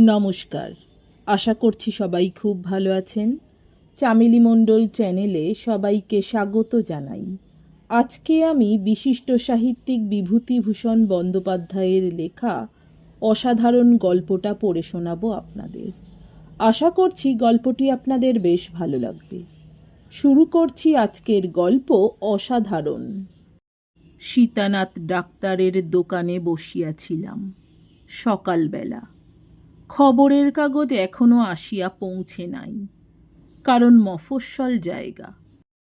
নমস্কার। আশা করছি সবাই খুব ভালো আছেন। চামেলি মণ্ডল চ্যানেলে সবাইকে স্বাগত জানাই। আজকে আমি বিশিষ্ট সাহিত্যিক বিভূতিভূষণ বন্দ্যোপাধ্যায়ের লেখা অসাধারণ গল্পটা পড়ে শোনাবো আপনাদের। আশা করছি গল্পটি আপনাদের বেশ ভালো লাগবে। শুরু করছি আজকের গল্প অসাধারণ। সীতানাথ ডাক্তারের দোকানে বসিয়াছিলাম। সকালবেলা খবরের কাগজ এখনও আসিয়া পৌঁছে নাই, কারণ মফস্বল জায়গা।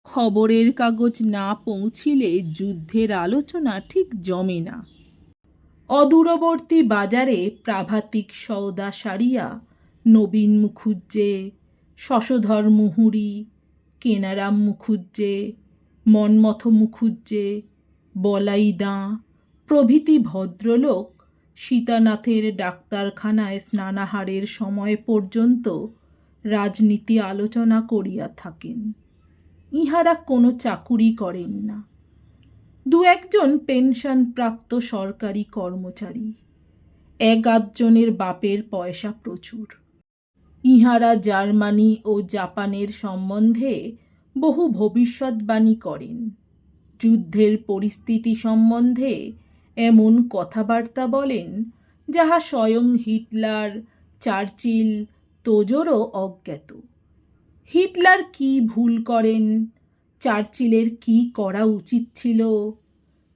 খবরের কাগজ না পৌঁছিলে যুদ্ধের আলোচনা ঠিক জমে না। অদূরবর্তী বাজারে প্রাভাতিক সওদা সারিয়া নবীন মুখুজ্জে, শশধর মুহুরি, কেনারাম মুখুজ্জে, মন্মথ মুখুজ্জে বলাই দাঁ প্রভৃতি ভদ্রলোক সীতানাথের ডাক্তারখানায় স্নানাহারের সময় পর্যন্ত রাজনীতি আলোচনা করিয়া থাকেন। ইহারা কোনো চাকুরি করেন না। দু একজন পেনশনপ্রাপ্ত সরকারি কর্মচারী, এক আধজনের বাপের পয়সা প্রচুর। ইহারা জার্মানি ও জাপানের সম্বন্ধে বহু ভবিষ্যৎবাণী করেন। যুদ্ধের পরিস্থিতি সম্বন্ধে এমন কথাবার্তা বলেন যাহা স্বয়ং হিটলার, চার্চিল, তোজোরও অজ্ঞাত। হিটলার কি ভুল করেন? চার্চিলের কি করা উচিত ছিল?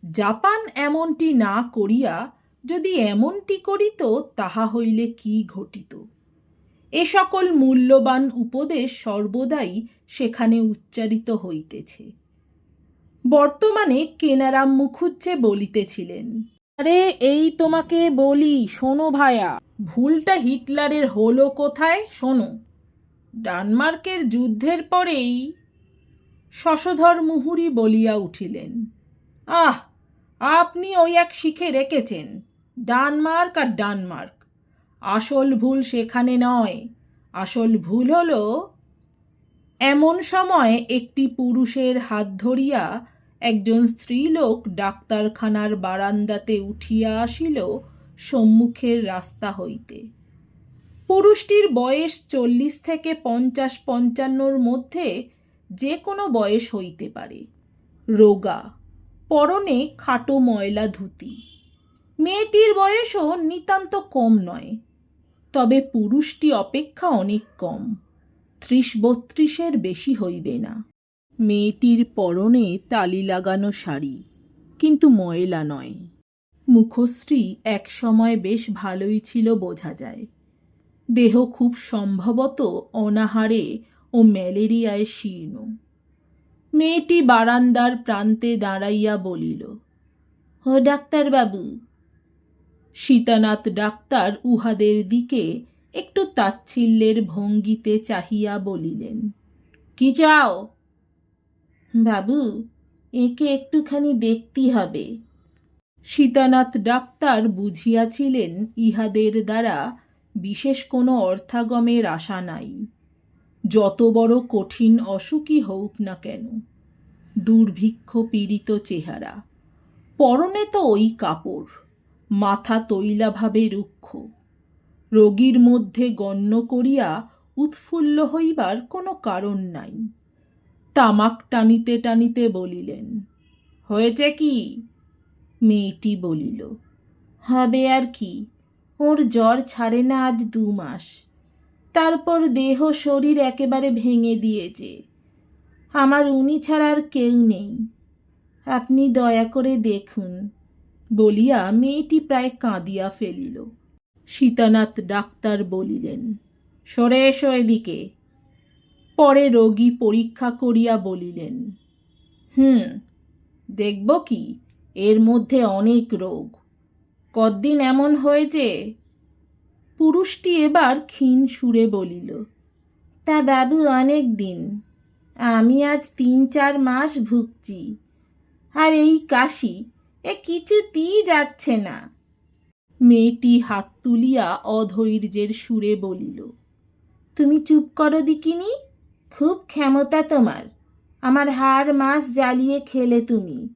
জাপান এমনটি না করিয়া যদি এমনটি করিত, তাহা হইলে কি ঘটিত? এ সকল মূল্যবান উপদেশ সর্বদাই সেখানে উচ্চারিত হইতেছে। বর্তমানে কেনারাম মুখুজ্জে বলিতেছিলেন। আরে, এই তোমাকে বলি, শোনো ভায়া, ভুলটা হিটলারের হলো কোথায়, শোনো। ডানমার্কের যুদ্ধের পরেই শশধর মুহুরি বলিয়া উঠিলেন, আহ, আপনি ওই এক শিখে রেখেছেন, ডানমার্ক আর ডানমার্ক। আসল ভুল সেখানে নয়, আসল ভুল হলো, এমন সময় একটি পুরুষের হাত ধরিয়া একজন স্ত্রীলোক ডাক্তারখানার বারান্দাতে উঠিয়া আসিল সম্মুখের রাস্তা হইতে। পুরুষটির বয়স চল্লিশ থেকে পঞ্চাশ পঞ্চান্নর মধ্যে যে কোনো বয়স হইতে পারে। রোগা, পরনে খাটো ময়লা ধুতি। মেয়েটির বয়সও নিতান্ত কম নয়, তবে পুরুষটি অপেক্ষা অনেক কম, ত্রিশ বত্রিশের বেশি হইবে না। মেয়েটির পরনে তালি লাগানো শাড়ি, কিন্তু ময়লা নয়। মুখশ্রী এক সময় বেশ ভালোই ছিল বোঝা যায়। দেহ খুব সম্ভবত অনাহারে ও ম্যালেরিয়ায় শীর্ণ। মেয়েটি বারান্দার প্রান্তে দাঁড়াইয়া বলিল ও ডাক্তারবাবু। সীতানাথ ডাক্তার উহাদের দিকে একটু তাচ্ছিল্যের ভঙ্গিতে চাহিয়া বলিলেন, কি চাও? বাবু, একে একটুখানি দেখতে হবে। সীতানাথ ডাক্তার বুঝিয়াছিলেন ইহাদের দ্বারা বিশেষ কোনো অর্থাগমের আশা নাই। যত বড় কঠিন অসুখই হোক না কেন, দুর্ভিক্ষ পীড়িত চেহারা, পরনে তো ওই কাপড়, মাথা তৈলাভাবে রুক্ষ, রোগীর মধ্যে গণ্য করিয়া উৎফুল্ল হইবার কোনো কারণ নাই। তামাক টানিতে টানিতে বলিলেন, হয়েছে কি? মেয়েটি বলিল, হবে আর কি, ওর জ্বর ছাড়ে না আজ দু মাস। তারপর দেহ শরীর একেবারে ভেঙে দিয়েছে। আমার উনি ছাড়া আর কেউ নেই। আপনি দয়া করে দেখুন। বলিয়া মেয়েটি প্রায় কাঁদিয়া ফেলিল। সীতানাথ ডাক্তার বলিলেন, সরে এসো এদিকে। পরে রোগী পরীক্ষা করিয়া বলিলেন, হুম, দেখব কি, এর মধ্যে অনেক রোগ। কদিন এমন হয়েছে পুরুষটি এবার ক্ষীণ সুরে বলিল, তা বাবু, অনেক দিন। আমি আজ তিন চার মাস ভুগছি। আর এই কাশি, এ কিছুতেই যাচ্ছে না। মেয়েটি হাত তুলিয়া অধৈর্যের সুরে বলিল, তুমি চুপ করো, দিকিনি। খুব ক্ষমতা তোমার। আমার হাড় মাস জ্বালিয়ে খেলে তুমি।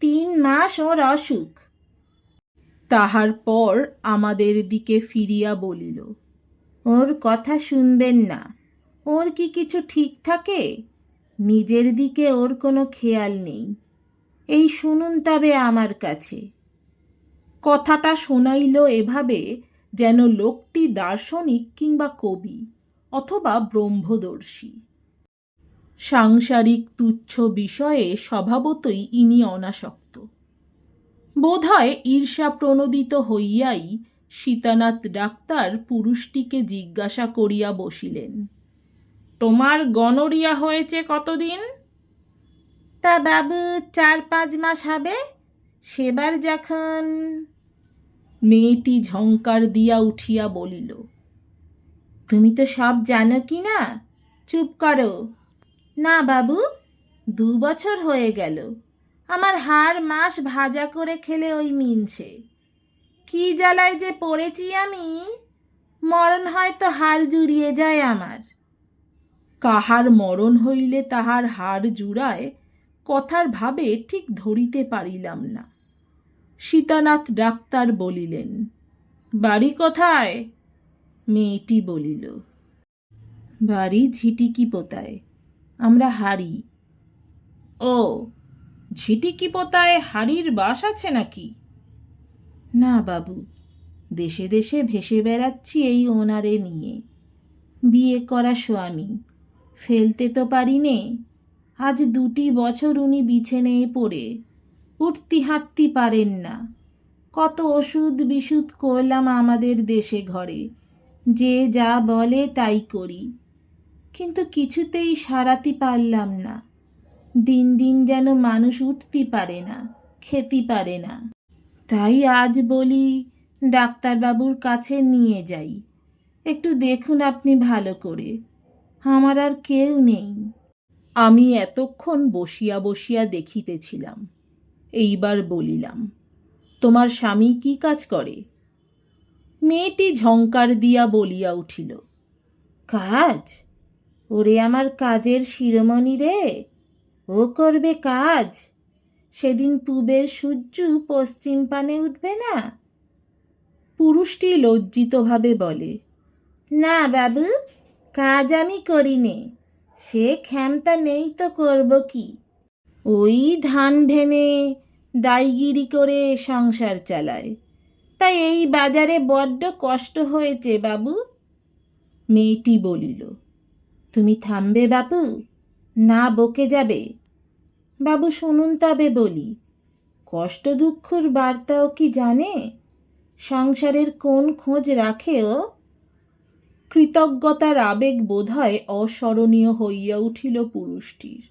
তিন মাস ওর অসুখ। তাহার পর আমাদের দিকে ফিরিয়া বলিল, ওর কথা শুনবেন না। ওর কি কিছু ঠিক থাকে? নিজের দিকে ওর কোনো খেয়াল নেই। এই শুনুন তবে আমার কাছে। কথাটা শোনাইল এভাবে যেন লোকটি দার্শনিক কিংবা কবি অথবা ব্রহ্মদর্শী। সাংসারিক তুচ্ছ বিষয়ে স্বভাবতই ইনি অনাসক্ত। বোধহয় ঈর্ষা প্রণোদিত হইয়াই সীতানাথ ডাক্তার পুরুষটিকে জিজ্ঞাসা করিয়া বসিলেন তোমার গনরিয়া হয়েছে কতদিন? তা বাবু চার পাঁচ মাস হবে সেবার যখন মেয়েটি ঝঙ্কার দিয়া উঠিয়া বলিল তুমি তো সব জানো কি না? চুপ করো। না বাবু, দু বছর হয়ে গেল। আমার হাড় মাস ভাজা করে খেলে ওই মিনছে। কি জ্বালায় যে পড়েছি আমি, মরণ হয়তো হাড় জুড়িয়ে যায় আমার। কাহার মরণ হইলে তাহার হাড় জুড়ায়, কথার ভাবে ঠিক ধরিতে পারিলাম না। সীতানাথ ডাক্তার বলিলেন, বাড়ি কোথায়? মেয়েটি বলিল, বাড়ি ঝিটিকি পোতায়। আমরা হারি। ও ঝিটিকি পোতায় হাড়ির বাস আছে নাকি? না বাবু দেশে দেশে ভেসে বেড়াচ্ছি এই ওনারে নিয়ে। বিয়ে করা স্বামী ফেলতে তো পারি নে। আজ দুটি বছর উনি বিছেনে পড়ে উঠতি হাঁটতি পারেন না। কত ওষুধ বিশুদ করলাম আমাদের দেশে ঘরে যে যা বলে তাই করি। কিন্তু কিছুতেই সারাতে পারলাম না। দিন দিন যেন মানুষ উঠতে পারে না, খেতে পারে না। তাই আজ বলি, ডাক্তারবাবুর কাছে নিয়ে যাই। একটু দেখুন আপনি ভালো করে। আমার আর কেউ নেই। আমি এতক্ষণ বসিয়া বসিয়া দেখিতেছিলাম। এইবার বলিলাম, তোমার স্বামী কি কাজ করে? মেয়েটি ঝঙ্কার দিয়া বলিয়া উঠিল, কাজ? ওরে আমার কাজের শিরোমণি রে, ও করবে কাজ। সেদিন পূবের সূর্য পশ্চিম পানে উঠবে না? পুরুষটি লজ্জিতভাবে বলে, না বাবু, কাজ আমি করি নে সে ক্ষমতা নেই তো করব কি? ওই ধান ভেনে দাইগিরি করে সংসার চালায়। তাই এই বাজারে বড্ড কষ্ট হয়েছে বাবু। মেয়েটি বলিল তুমি থামবে বাবু? না বকে যাবে। বাবু শুনুন তবে বলি, কষ্ট দুঃখর বার্তাও কি জানে? সংসারের কোন খোঁজ রাখে ও? কৃতজ্ঞতার আবেগ বোধহয় অস্মরণীয় হইয়া উঠিল পুরুষটির।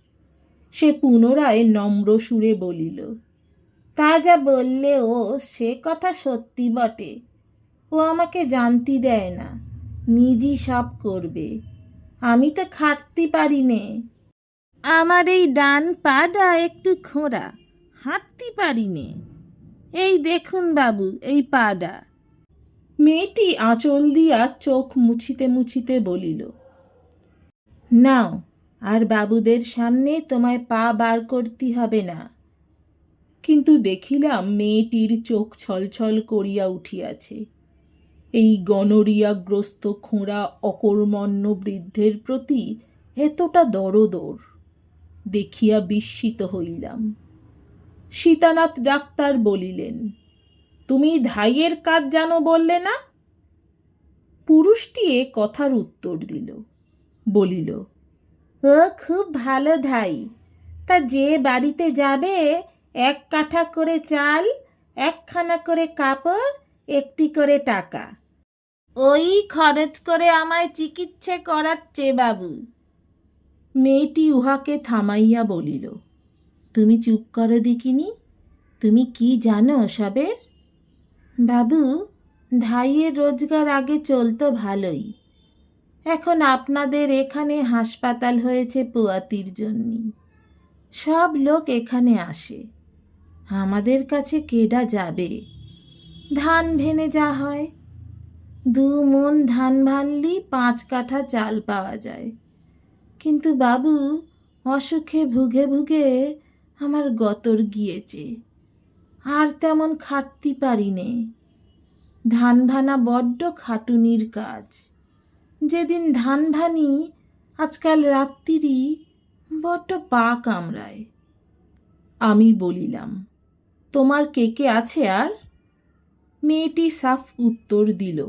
সে পুনরায় নম্র সুরে বলিল, তা যা বললে ও, সে কথা সত্যি বটে। ও আমাকে জানতে দেয় না, নিজই সব করবে। আমি তো খাটতে পারি নে আমার এই ডান পাটা একটু খোঁড়া, হাঁটতে পারি নে এই দেখুন বাবু, এই পাডা মেয়েটি আঁচল দিয়া চোখ মুছিতে মুছিতে বলিল, নাও, আর বাবুদের সামনে তোমায় পা বার করতে হবে না। কিন্তু দেখিলাম মেয়েটির চোখ ছলছল করিয়া উঠিয়াছে। এই গনরিয়াগ্রস্ত খোঁড়া অকর্মণ্য বৃদ্ধের প্রতি এতটা দরদর দেখিয়া বিস্মিত হইলাম। সীতানাথ ডাক্তার বলিলেন, তুমি ধাইয়ের কাজ জানো বললে না? পুরুষটি এ কথার উত্তর দিল, বলিল, ও, খুব ভালো ধাই। তা যে বাড়িতে যাবে, এক কাঠা করে চাল, একখানা করে কাপড় একটি করে টাকা। ওই খরচ করে আমায় চিকিৎসা করাচ্ছে বাবু। মেয়েটি উহাকে থামাইয়া বলিল, তুমি চুপ করো দেখিনি? তুমি কি জানো সবের? বাবু, ধাইয়ের রোজগার আগে চলতো ভালোই। এখন আপনাদের এখানে হাসপাতাল হয়েছে পোয়াতির জন্যই সব লোক এখানে আসে। আমাদের কাছে কেডা যাবে? ধান ভেনে যা হয়। দু মন ধান ভানলি পাঁচ কাঠা চাল পাওয়া যায়। কিন্তু বাবু, অসুখে ভুগে ভুগে আমার গতর গিয়েছে। আর তেমন খাটতে পারি নে ধান ভানা বড্ড খাটুনির কাজ। যেদিন ধান ভানি, আজকাল রাত্রিরই বড্ড পা কামড়ায়। আমি বলিলাম, তোমার কে কে আছে আর? মেয়েটি সাফ উত্তর দিল,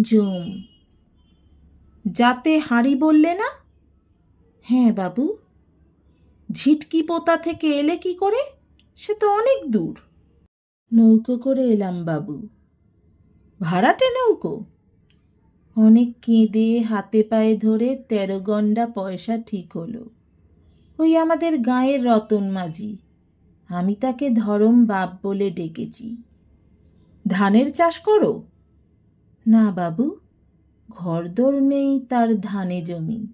জম। যাতে হাঁড়ি বললে না? হ্যাঁ বাবু। ঝিটকি পোতা থেকে এলে কি করে? সে তো অনেক দূর। নৌকো করে এলাম, বাবু। ভাড়াটে নৌকো? অনেক কেঁদে হাতে পায়ে ধরে তেরো গন্ডা পয়সা ঠিক হলো। ওই আমাদের গাঁয়ের রতন মাঝি। আমি তাকে ধরম বাপ বলে ডেকেছি। ধানের চাষ করো? না বাবু, ঘরদোর নেই তার ধানে জমি।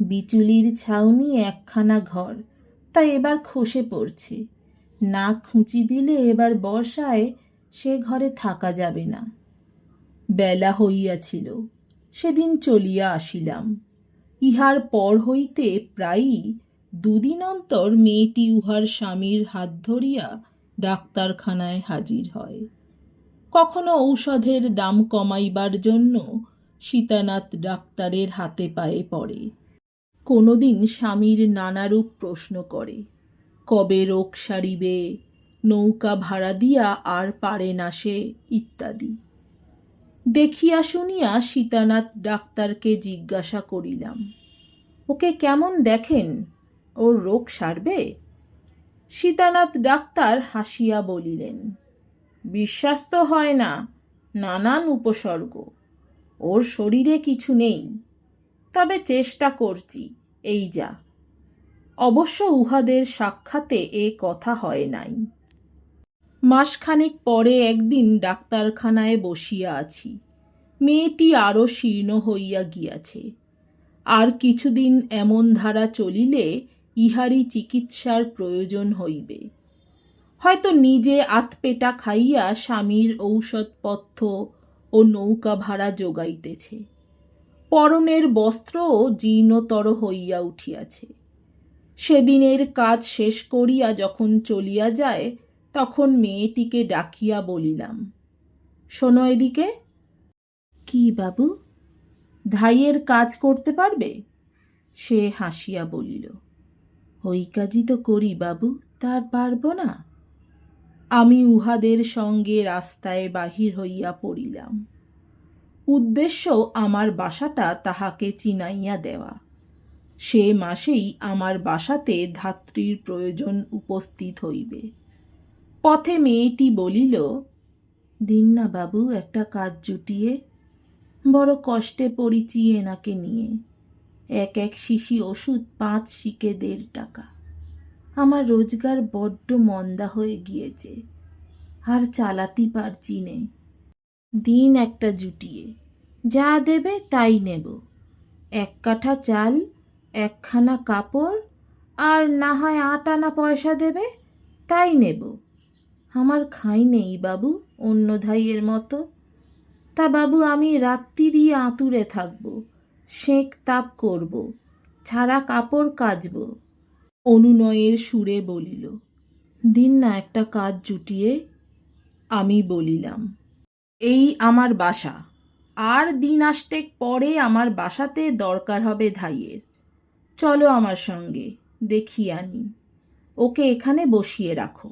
বিচুলির ছাউনি একখানা ঘর তাই এবার খসে পড়ছে। না খুঁচি দিলে এবার বর্ষায় সে ঘরে থাকা যাবে না। বেলা হইয়াছিল, সেদিন চলিয়া আসিলাম। ইহার পর হইতে প্রায়ই দুদিন অন্তর মেয়েটি উহার স্বামীর হাত ধরিয়া ডাক্তারখানায় হাজির হয়। কখনো ঔষধের দাম কমাইবার জন্য সীতানাথ ডাক্তারের হাতে পায়ে পড়ে। কোনোদিন স্বামীর নানারূপ প্রশ্ন করে, কবে রোগ সারিবে? নৌকা ভাড়া দিয়া আর পারে না সে? ইত্যাদি। দেখিয়া শুনিয়া সীতানাথ ডাক্তারকে জিজ্ঞাসা করিলাম, ওকে কেমন দেখেন? ওর রোগ সারবে? সীতানাথ ডাক্তার হাসিয়া বলিলেন বিশ্বাস তো হয় না, নানান উপসর্গ। ওর শরীরে কিছু নেই, তবে চেষ্টা করছি, এই যা। অবশ্য উহাদের সাক্ষাতে এ কথা হয় নাই। মাসখানেক পরে একদিন ডাক্তারখানায় বসিয়া আছি। মেয়েটি আরও শীর্ণ হইয়া গিয়াছে। আর কিছুদিন এমন ধারা চলিলে ইহারই চিকিৎসার প্রয়োজন হইবে। হয়তো নিজে আতপেটা খাইয়া স্বামীর ঔষধপথ্য ও নৌকা ভাড়া যোগাইতেছে পরনের বস্ত্রও জীর্ণতর হইয়া উঠিয়াছে। সেদিনের কাজ শেষ করিয়া যখন চলিয়া যায়, তখন মেয়েটিকে ডাকিয়া বলিলাম, শোনো এদিকে। কি বাবু? ধাইয়ের কাজ করতে পারবে? সে হাসিয়া বলিল, ওই কাজই তো করি বাবু, তার পারব না। আমি উহাদের সঙ্গে রাস্তায় বাহির হইয়া পড়িলাম। উদ্দেশ্য আমার বাসাটা তাহাকে চিনাইয়া দেওয়া। সে মাসেই আমার বাসাতে ধাত্রীর প্রয়োজন উপস্থিত হইবে। পথে মেয়েটি বলিল দিন না বাবু, একটা কাজ জুটিয়ে বড় কষ্টে পড়িছি এনাকে নিয়ে। এক এক শিশি ওষুধ পাঁচ শিকে দেড় টাকা। আমার রোজগার বড্ড মন্দা হয়ে গিয়েছে। আর চালাতে পারছি নে। দিন একটা জুটিয়ে। যা দেবে তাই নেব। এক কাঠা চাল, একখানা কাপড়, আর না হয় আট আনা পয়সা দেবে, তাই নেব। আমার খাই নেই বাবু, অন্য ধাইয়ের মতো। তা বাবু, আমি রাত্রিরই আঁতুরে থাকব। সেঁক তাপ করব। ছাড়া কাপড় কাচব। অনুনয়ের সুরে বলিল, দিন না একটা কাজ জুটিয়ে আমি বলিলাম, এই আমার বাসা। আর দিন আষ্টেক পরে আমার বাসাতে দরকার হবে ধাইয়ের। চলো আমার সঙ্গে, দেখি আনি। ওকে এখানে বসিয়ে রাখো।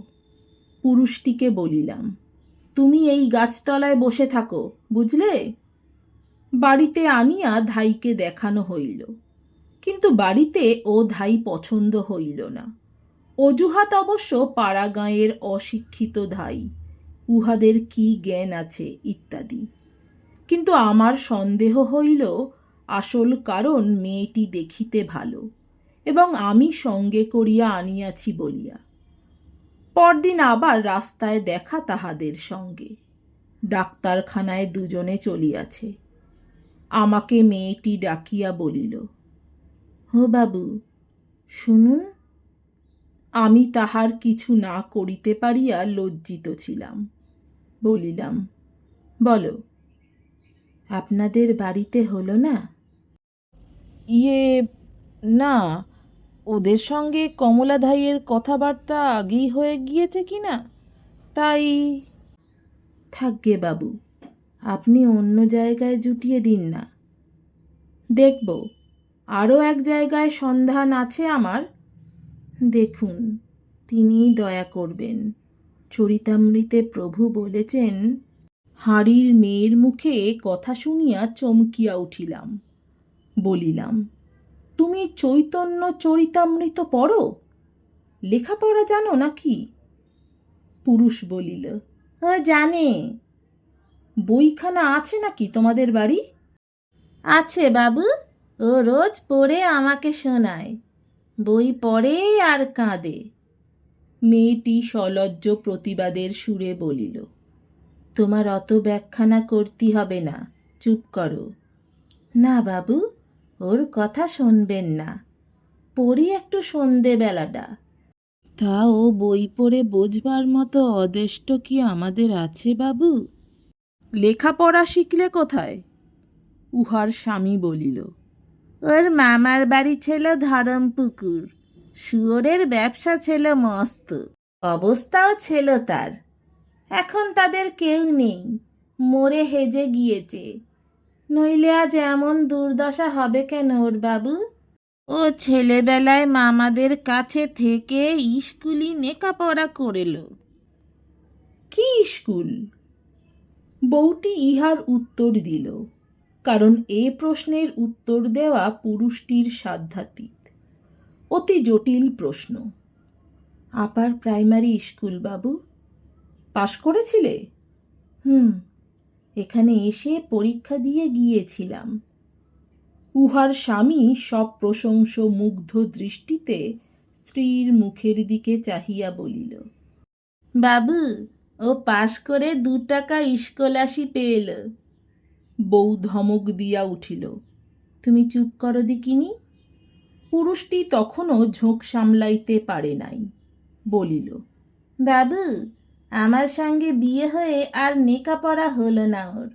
পুরুষটিকে বলিলাম, তুমি এই গাছতলায় বসে থাকো, বুঝলে? বাড়িতে আনিয়া ধাইকে দেখানো হইল। কিন্তু বাড়িতে ও ধাই পছন্দ হইল না। অজুহাত অবশ্য পাড়া গাঁয়ের অশিক্ষিত ধাই, উহাদের কি জ্ঞান আছে ইত্যাদি। কিন্তু আমার সন্দেহ হইল আসল কারণ মেয়েটি দেখিতে ভালো, এবং আমি সঙ্গে করিয়া আনিয়াছি বলিয়া। পরদিন আবার রাস্তায় দেখা তাহাদের সঙ্গে। ডাক্তারখানায় দুজনে চলিয়াছে। আমাকে মেয়েটি ডাকিয়া বলিল হো বাবু শুনুন। আমি তাহার কিছু না করিতে পারিয়া লজ্জিত ছিলাম। বলিলাম বলো আপনাদের বাড়িতে হলো না? ইয়ে না ওদের সঙ্গে কমলা ধাইয়ের কথাবার্তা আগেই হয়ে গিয়েছে কি না? তাই থাকবে বাবু আপনি অন্য জায়গায় জুটিয়ে দিন না। দেখব আরও এক জায়গায় সন্ধান আছে আমার। দেখুন, তিনিই দয়া করবেন। চরিতামৃতে প্রভু বলেছেন হাঁড়ির মেয়ের মুখে কথা শুনিয়া চমকিয়া উঠিলাম। বলিলাম, তুমি চৈতন্য চরিতামৃত পড়ো? লেখাপড়া জানো নাকি? পুরুষ বলিল জানে। বইখানা আছে নাকি তোমাদের বাড়ি? আছে বাবু। ও রোজ পড়ে আমাকে শোনায়। বই পড়ে আর কাঁদে। মেয়েটি সলজ্জ প্রতিবাদের সুরে বলিল, তোমার অত ব্যাখ্যানা করতে হবে না, চুপ করো। না বাবু, ওর কথা শুনবেন না। পড়ি একটু সন্ধেবেলাটা। তা ও বই পড়ে বোঝবার মতো অদেষ্ট কি আমাদের আছে বাবু? লেখাপড়া শিখলে কোথায়? উহার স্বামী বলিল ওর মামার বাড়ি ছিল ধরমপুকুর। শুয়োরের ব্যবসা ছিল মস্ত, অবস্থাও ছিল তার। এখন তাদের কেউ নেই, মরে হেজে গিয়েছে। নইলে আজ এমন দুর্দশা হবে কেন ওর বাবু? ও ছেলেবেলায় মামাদের কাছে থেকে স্কুলই নেকাপড়া করেল। কি স্কুল? বউটি ইহার উত্তর দিল। কারণ এ প্রশ্নের উত্তর দেওয়া পুরুষটির সাধ্যাতীত। অতি জটিল প্রশ্ন। আপার প্রাইমারি স্কুল বাবু, পাশ করেছিলে? হুম, এখানে এসে পরীক্ষা দিয়ে গিয়েছিলাম। উহার স্বামী সব প্রশংস মুগ্ধ দৃষ্টিতে স্ত্রীর মুখের দিকে চাহিয়া বলিল, বাবু, ও পাশ করে দু টাকা স্কলারশিপ পেল বউ ধমক দিয়া উঠিল। তুমি চুপ করো দিকিনি। পুরুষটি তখনও ঝোঁক সামলাইতে পারে নাই। বলিল। বাবু, আমার সঙ্গে বিয়ে হয়ে আর নেকা পড়া হলো না ওর।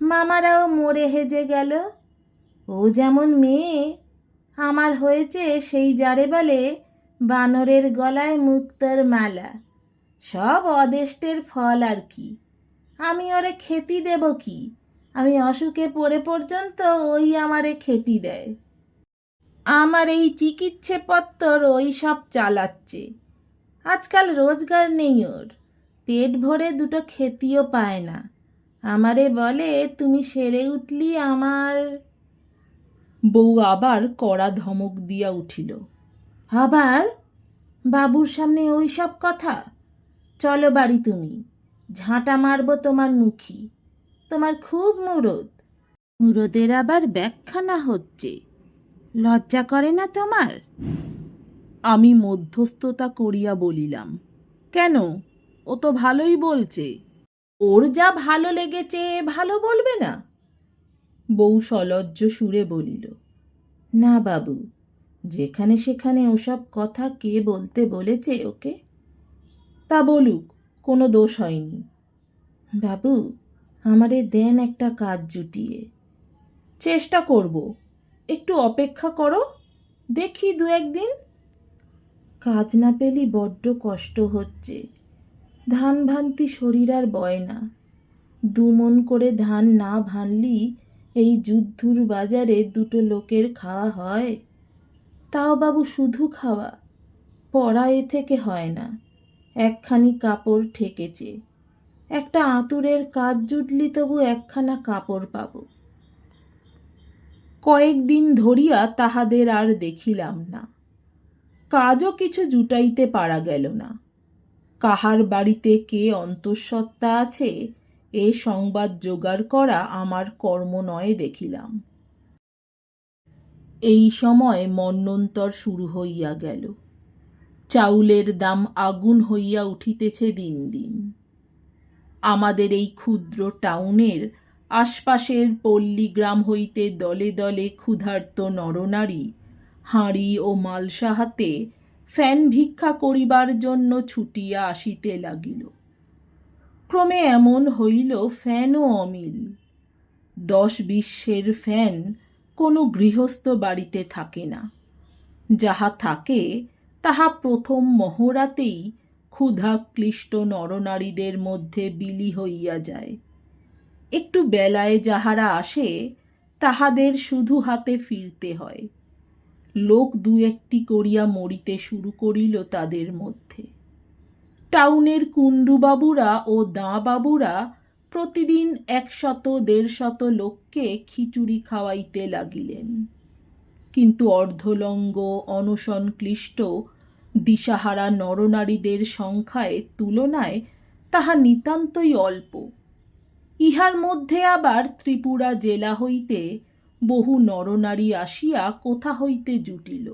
মামারাও মরে হেজে গেল। ও যেমন মেয়ে, আমার হয়েছে সেই যারে বলে বানরের গলায় মুক্তর মালা। সব অদেষ্টের ফল আর কি। আমি ওরে খেতি দেব কি? আমি অসুখে পড়ে পর্যন্ত ওই আমারে খেতি দেয়। আমার এই চিকিৎসে পত্তর ওই সব চালাচ্ছে। আজকাল রোজগার নেই ওর। পেট ভরে দুটো খেতিও পায় না। আমারে বলে, তুমি সেরে উঠলি আমার। বউ আবার কড়া ধমক দিয়া উঠিল। আবার? বাবুর সামনে ওই সব কথা? চলো বাড়ি তুমি। ঝাঁটা মারব তোমার মুখী। তোমার খুব মুরদ। মুরদের আবার ব্যাখ্যা না হচ্ছে। লজ্জা করে না তোমার? আমি মধ্যস্থতা করিয়া বলিলাম, কেন? ও তো ভালোই বলছে। ওর যা ভালো লেগেছে, ভালো বলবে না? বউ সলজ্জ সুরে বলিল, না বাবু, যেখানে সেখানে ওসব কথা কে বলতে বলেছে ওকে? তা বলুক, কোনো দোষ হয়নি। বাবু আমারে দেন একটা কাজ জুটিয়ে। চেষ্টা করব। একটু অপেক্ষা করো, দেখি দু একদিন। কাজ না পেলি বড্ড কষ্ট হচ্ছে। ধান ভান্তি শরীর আর বয় না। দুমন করে ধান না ভানলি এই যুদ্ধুর বাজারে দুটো লোকের খাওয়া হয়। তাও বাবু শুধু খাওয়া, পড়া এ থেকে হয় না। একখানি কাপড় ঠেকেছে। একটা আঁতুরের কাজ জুটলি তবু একখানা কাপড় পাব। কয়েকদিন ধরিয়া তাহাদের আর দেখিলাম না। কাজও কিছু জুটাইতে পারা গেল না। কাহার বাড়িতে কে অন্তঃসত্ত্বা আছে, এ সংবাদ জোগাড় করা আমার কর্ম নয় দেখিলাম। এই সময় মন্বন্তর শুরু হইয়া গেল। চাউলের দাম আগুন হইয়া উঠিতেছে দিন দিন। আমাদের এই ক্ষুদ্র টাউনের আশপাশের পল্লীগ্রাম হইতে দলে দলে ক্ষুধার্ত নরনারী, হাঁড়ি ও মালসা হাতে ফ্যান ভিক্ষা করিবার জন্য ছুটিয়া আসিতে লাগিল। ক্রমে এমন হইল ফ্যানও অমিল। দশ বিশ্বের ফ্যান কোনো গৃহস্থ বাড়িতে থাকে না। যাহা থাকে, তাহা প্রথম মহরাতেই ক্ষুধাক্লিষ্ট নরনারীদের মধ্যে বিলি হইয়া যায়। একটু বেলায় যাহারা আসে, তাহাদের শুধু হাতে ফিরতে হয়। লোক দু একটি করিয়া মরিতে শুরু করিল তাদের মধ্যে। টাউনের কুণ্ডুবাবুরা ও দাঁবাবুরা প্রতিদিন একশত, দেড়শত লোককে খিচুড়ি খাওয়াইতে লাগিলেন। কিন্তু অর্ধলঙ্গ অনশনক্লিষ্ট দিশাহারা নরনারীদের সংখ্যায় তুলনায় তাহা নিতান্তই অল্প। ইহার মধ্যে আবার ত্রিপুরা জেলা হইতে বহু নরনারী আসিয়া কোথা হইতে জুটিল?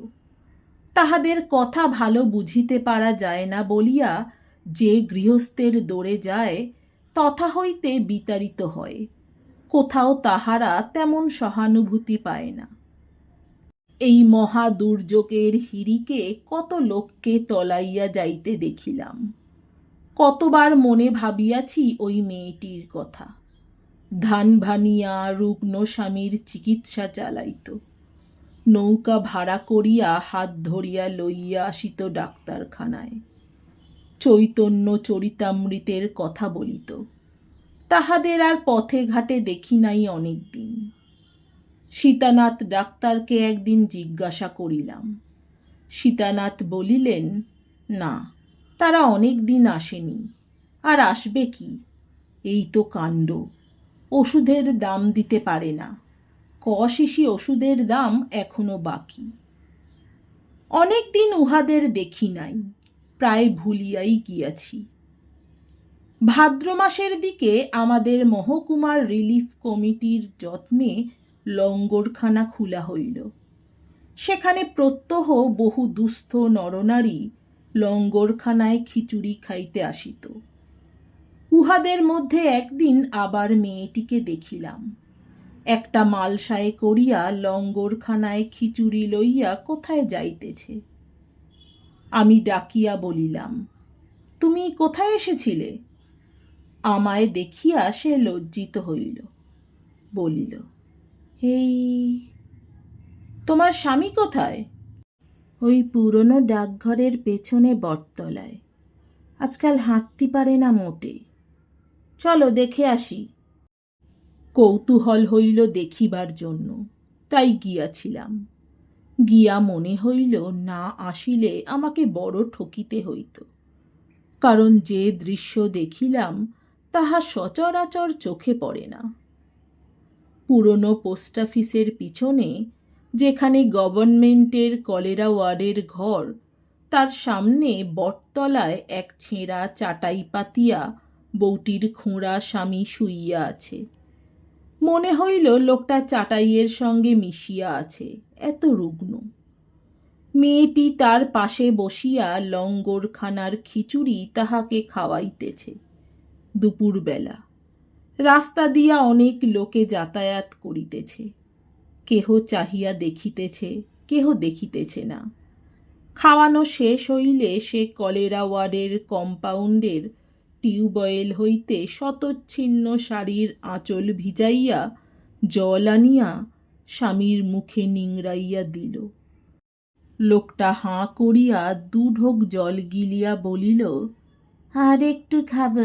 তাহাদের কথা ভালো বুঝিতে পারা যায় না বলিয়া যে গৃহস্থের দোরে যায়, তথা হইতে বিতাড়িত হয়। কোথাও তাহারা তেমন সহানুভূতি পায় না। এই মহা দুর্যোগের হিরিকে কত লোককে তলাইয়া যাইতে দেখিলাম। কতবার মনে ভাবিয়াছি ওই মেয়েটির কথা। ধান ভানিয়া রুগ্ন স্বামীর চিকিৎসা চালাইত। নৌকা ভাড়া করিয়া হাত ধরিয়া লইয়া আসিত ডাক্তারখানায়। চৈতন্য চরিতামৃতের কথা বলিত। তাহাদের আর পথে ঘাটে দেখি নাই অনেক দিন সীতানাথ ডাক্তারকে একদিন জিজ্ঞাসা করিলাম। সীতানাথ বলিলেন, না, তারা অনেক দিন আসেনি। আর আসবে কি? এই তো কাণ্ড। ওষুধের দাম দিতে পারে না। ক শিশি ওষুধের দাম এখনও বাকি। অনেক দিন উহাদের দেখি নাই, প্রায় ভুলিয়াই গিয়াছি। ভাদ্র মাসের দিকে আমাদের মহকুমার রিলিফ কমিটির যত্নে লঙ্গরখানা খোলা হইল। সেখানে প্রত্যহ বহু দুস্থ নরনারী লঙ্গরখানায় খিচুড়ি খাইতে আসিত। উহাদের মধ্যে একদিন আবার মেয়েটিকে দেখিলাম। একটা মালসায় করিয়া লঙ্গরখানায় খিচুড়ি লইয়া কোথায় যাইতেছে? আমি ডাকিয়া বলিলাম, তুমি কোথায় এসেছিলে? আমায় দেখিয়া সে লজ্জিত হইল, বলিল এই, তোমার স্বামী কোথায়? ওই পুরনো ডাকঘরের পেছনে বটতলায়। আজকাল হাঁটতে পারে না মোটে। চলো দেখে আসি। কৌতূহল হইল দেখিবার জন্য, তাই গিয়াছিলাম। গিয়া মনে হইল না আসিলে আমাকে বড় ঠকিতে হইত। কারণ যে দৃশ্য দেখিলাম, তাহা সচরাচর চোখে পড়ে না। পুরনো পোস্ট অফিসের পিছনে, যেখানে গভর্নমেন্টের কলেরা ওয়ার্ডের ঘর, তার সামনে বটতলায় এক ছেঁড়া চাটাই পাতিয়া বউটির খোঁড়া স্বামী শুইয়া আছে। মনে হইল লোকটা চাটাইয়ের সঙ্গে মিশিয়া আছে, এত রুগ্ন। মেয়েটি তার পাশে বসিয়া লঙ্গরখানার খিচুড়ি তাহাকে খাওয়াইতেছে। দুপুরবেলা রাস্তা দিয়া অনেক লোকে যাতায়াত করিতেছে। কেহ চাহিয়া দেখিতেছে, কেহ দেখিতেছে না। খাওয়ানো শেষ হইলে সে কলেরা ওয়ার্ডের কম্পাউন্ডের টিউবওয়েল হইতে শতচ্ছিন্ন শাড়ির আঁচল ভিজাইয়া জল আনিয়া স্বামীর মুখে নিংড়াইয়া দিল। লোকটা হাঁ করিয়া দু ঢোক জল গিলিয়া বলিল, আর একটু খাব।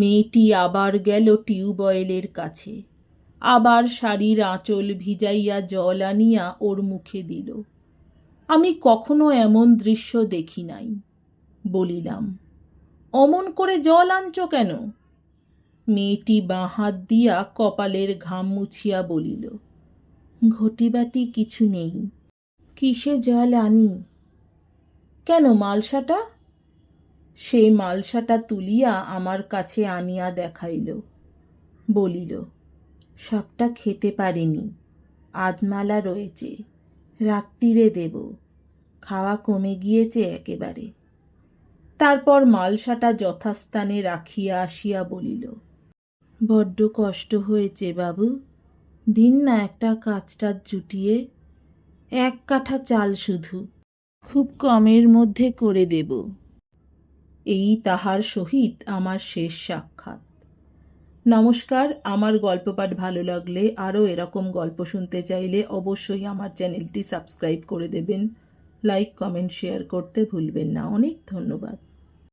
মেয়েটি আবার গেল টিউবওয়েলের কাছে। আবার শাড়ির আঁচল ভিজাইয়া জল আনিয়া ওর মুখে দিল। আমি কখনো এমন দৃশ্য দেখি নাই, বলিলাম, অমন করে জল আনছ কেন? মেয়েটি বাঁ হাত দিয়া কপালের ঘাম মুছিয়া বলিল, ঘটিবাটি কিছু নেই, কিসে জল আনি? কেন মালসাটা? সে মালসাটা তুলিয়া আমার কাছে আনিয়া দেখাইল। বলিল সবটা খেতে পারিনি, আধমালা রয়েছে রাত্রিরে দেব, খাওয়া কমে গিয়েছে একেবারে। তারপর মালসাটা যথাস্থানে রাখিয়া আসিয়া বলিল, বড্ড কষ্ট হয়েছে বাবু, দিন না একটা কাজটা জুটিয়ে এক কাঠা চাল শুধু, খুব কমের মধ্যে করে দেব। এই তাহার সহিত আমার শেষ সাক্ষাৎ। নমস্কার, আমার গল্প পাঠ ভালো লাগলে আরও এরকম গল্প শুনতে চাইলে অবশ্যই আমার চ্যানেলটি সাবস্ক্রাইব করে দেবেন। লাইক, কমেন্ট, শেয়ার করতে ভুলবেন না। অনেক ধন্যবাদ।